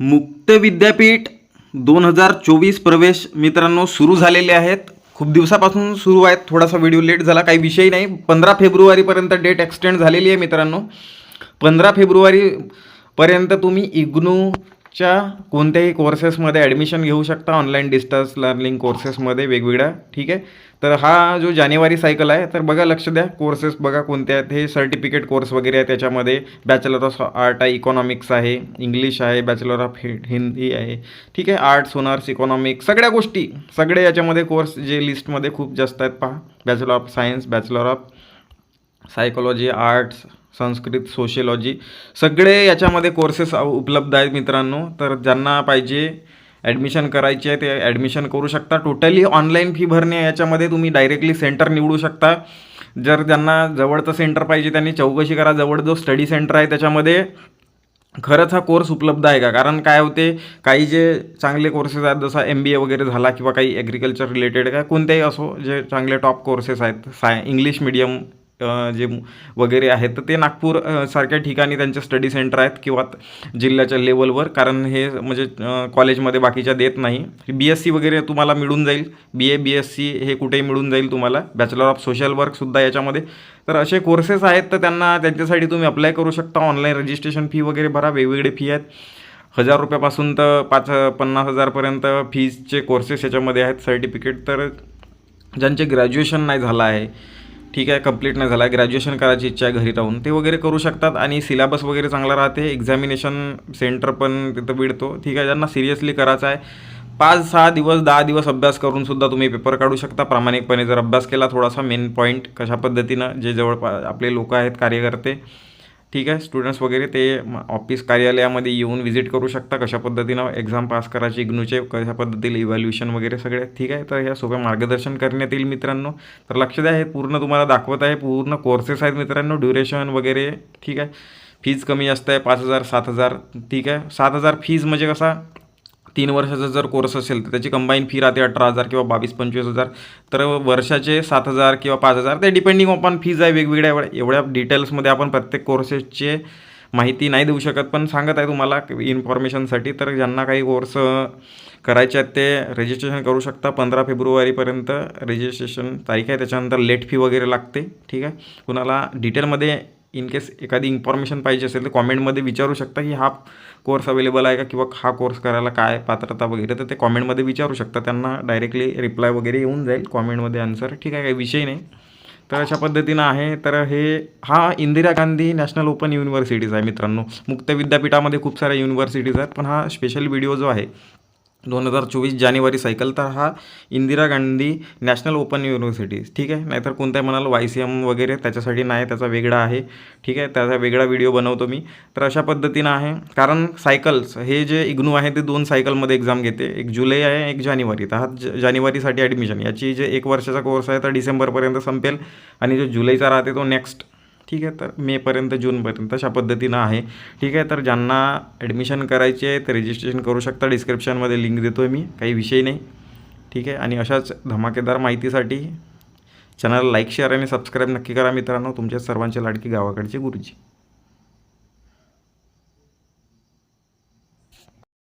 मुक्त विद्यापीठ दोन हजार चोवीस प्रवेश मित्रांनो सुरू झालेले आहेत. खूप दिवसापासून सुरू आहेत. थोडासा व्हिडिओ लेट झाला. काही विषय नाही. पंधरा फेब्रुवारीपर्यंत डेट एक्सटेंड झालेली आहे मित्रांनो. पंधरा फेब्रुवारीपर्यंत तुम्ही च्या कोणत्याही कोर्सेसमध्ये ॲडमिशन घेऊ शकता ऑनलाईन डिस्टन्स लर्निंग कोर्सेसमध्ये वेगवेगळ्या ठीक आहे? तर हा जो जानेवारी सायकल आहे तर बघा लक्ष द्या कोर्सेस बघा कोणते आहेत. हे सर्टिफिकेट कोर्स वगैरे आहे त्याच्यामध्ये. बॅचलर ऑफ आर्ट आहे इकॉनॉमिक्स आहे इंग्लिश आहे बॅचलर ऑफ हिंदी आहे ठीक आहे? आर्ट्स होनर्स इकॉनॉमिक्स सगळ्या गोष्टी सगळे याच्यामध्ये कोर्स जे लिस्टमध्ये खूप जास्त आहेत पहा. Bachelor of science bachelor of psychology arts Sanskrit sociology सगळे याच्यामध्ये कोर्सेस उपलब्ध आहेत मित्रांनो. तर ज्यांना पाहिजे ॲडमिशन करायची आहे ते ॲडमिशन करू शकता. टोटली ऑनलाईन फी भरणे याच्यामध्ये तुम्ही डायरेक्टली सेंटर निवडू शकता. जर ज्यांना जवळचं सेंटर पाहिजे त्यांनी चौकशी करा. जवळ जो स्टडी सेंटर आहे त्याच्यामध्ये खरंच हा कोर्स उपलब्ध आहे का? कारण काय होते काही जे चांगले कोर्सेस आहेत जसा एम बी ए वगैरे झाला किंवा काही ॲग्रिकल्चर रिलेटेड काय कोणतेही असो जे चांगले टॉप कोर्सेस आहेत साय इंग्लिश मिडियम जे वगैरे आहेत तर ते नागपूर सारख्या ठिकाणी त्यांचे स्टडी सेंटर आहेत किंवा जिल्ह्याच्या लेवलवर कारण हे म्हणजे कॉलेजमध्ये बाकीच्या देत नाही. बी एस सी वगैरे तुम्हाला मिळून जाईल. बी ए बी एस सी हे कुठेही मिळून जाईल तुम्हाला. बॅचलर ऑफ सोशल वर्कसुद्धा याच्यामध्ये. तर असे कोर्सेस आहेत तर त्यांना त्यांच्यासाठी तुम्ही अप्लाय करू शकता. ऑनलाईन रजिस्ट्रेशन फी वगैरे भरा. वेगवेगळे फी आहेत. हजार रुपयापासून तर पाच पन्नास हजारपर्यंत फीजचे कोर्सेस याच्यामध्ये आहेत. सर्टिफिकेट तर ज्यांचे ग्रॅज्युएशन नाही झालं आहे ठीक आहे कंप्लीट नाही झाला. ग्रॅज्युएशन करायची इच्छा आहे घरी राहून ते वगैरे करू शकतात आणि सिलेबस वगैरे चांगला राहते. एक्झामिनेशन सेंटर पण तिथं मिळतो ठीक आहे ज्यांना सिरियसली करायचं आहे पाच सहा दिवस दहा दिवस अभ्यास करूनसुद्धा तुम्ही पेपर काढू शकता. प्रामाणिकपणे जर अभ्यास केला थोडासा मेन पॉईंट कशा पद्धतीनं जे जवळपास आपले लोक आहेत कार्यकर्ते ठीक आहे स्टुडंट्स वगैरे ते ऑफिस कार्यालयामध्ये येऊन व्हिजिट करू शकता. कशा पद्धतीनं एक्झाम पास करायची इग्नूचे कशा पद्धतीने इव्हॅल्युएशन वगैरे सगळे. ठीक आहे तर ह्या सोप्या मार्गदर्शन करण्यात येईल मित्रांनो. तर लक्ष द्या हे पूर्ण तुम्हाला दाखवत आहे. पूर्ण कोर्सेस आहेत मित्रांनो ड्युरेशन वगैरे. ठीक आहे फीज कमी जास्त आहे पाच हजार सात हजार. ठीक आहे सात हजार फीज म्हणजे कसा? तीन वर्षाचा जर कोर्स असेल तर त्याची कंबाईन फी राहते अठरा हजार किंवा बावीस पंचवीस हजार. तर वर्षाचे सात हजार किंवा पाच हजार ते डिपेंडिंग ऑन फीज आहे वेगवेगळ्या. एवढ्या डिटेल्समध्ये आपण प्रत्येक कोर्सेसचे माहिती नाही देऊ शकत पण सांगत आहे तुम्हाला इन्फॉर्मेशनसाठी तर ज्यांना काही कोर्स करायचे आहेत ते रजिस्ट्रेशन करू शकता. पंधरा फेब्रुवारीपर्यंत रजिस्ट्रेशन तारीख आहे त्याच्यानंतर लेट फी वगैरे लागते. ठीक आहे? कुणाला डिटेलमध्ये इन केस एखादी इन्फॉर्मेशन पाहिजे असेल तर कॉमेंटमध्ये विचारू शकता की हा कोर्स अवेलेबल आहे का किंवा हा कोर्स करायला काय पात्रता वगैरे. तर ते कॉमेंटमध्ये विचारू शकता. त्यांना डायरेक्टली रिप्लाय वगैरे येऊन जाईल कॉमेंटमध्ये आन्सर ठीक आहे काही विषय नाही. तर अशा पद्धतीनं आहे. तर हे हा Indira Gandhi national open universities आहे मित्रांनो. मुक्त विद्यापीठामध्ये खूप साऱ्या युनिव्हर्सिटीज आहेत पण हा स्पेशल व्हिडिओ जो आहे दोन हजार चोवीस जानेवारी सायकल तर हा Indira Gandhi national open university. ठीक आहे? नाहीतर कोणत्याही म्हणाल वाय सी एम वगैरे त्याच्यासाठी नाही त्याचा वेगळा आहे. ठीक आहे? त्याचा वेगळा व्हिडिओ बनवतो मी. तर अशा पद्धतीनं आहे. कारण सायकल्स हे जे इग्नू आहे ते दोन सायकलमध्ये एक्झाम घेते. एक जुलै आहे एक जानेवारी. तर हा ज- जानेवारीसाठी ॲडमिशन याची जे एक वर्षाचा कोर्स आहे तर डिसेंबरपर्यंत संपेल. आणि जो जुलैचा राहते तो नेक्स्ट ठीक आहे तर मेपर्यंत जूनपर्यंत अशा पद्धतीनं आहे. ठीक आहे तर ज्यांना ॲडमिशन करायची आहे तर रजिस्ट्रेशन करू शकता. डिस्क्रिप्शनमध्ये लिंक देतो आहे मी काही विषय नाही. ठीक आहे आणि अशाच धमाकेदार माहितीसाठी चॅनल लाईक शेअर आणि सबस्क्राईब नक्की करा मित्रांनो. तुमच्या सर्वांच्या लाडकी गावाकडचे गुरुजी.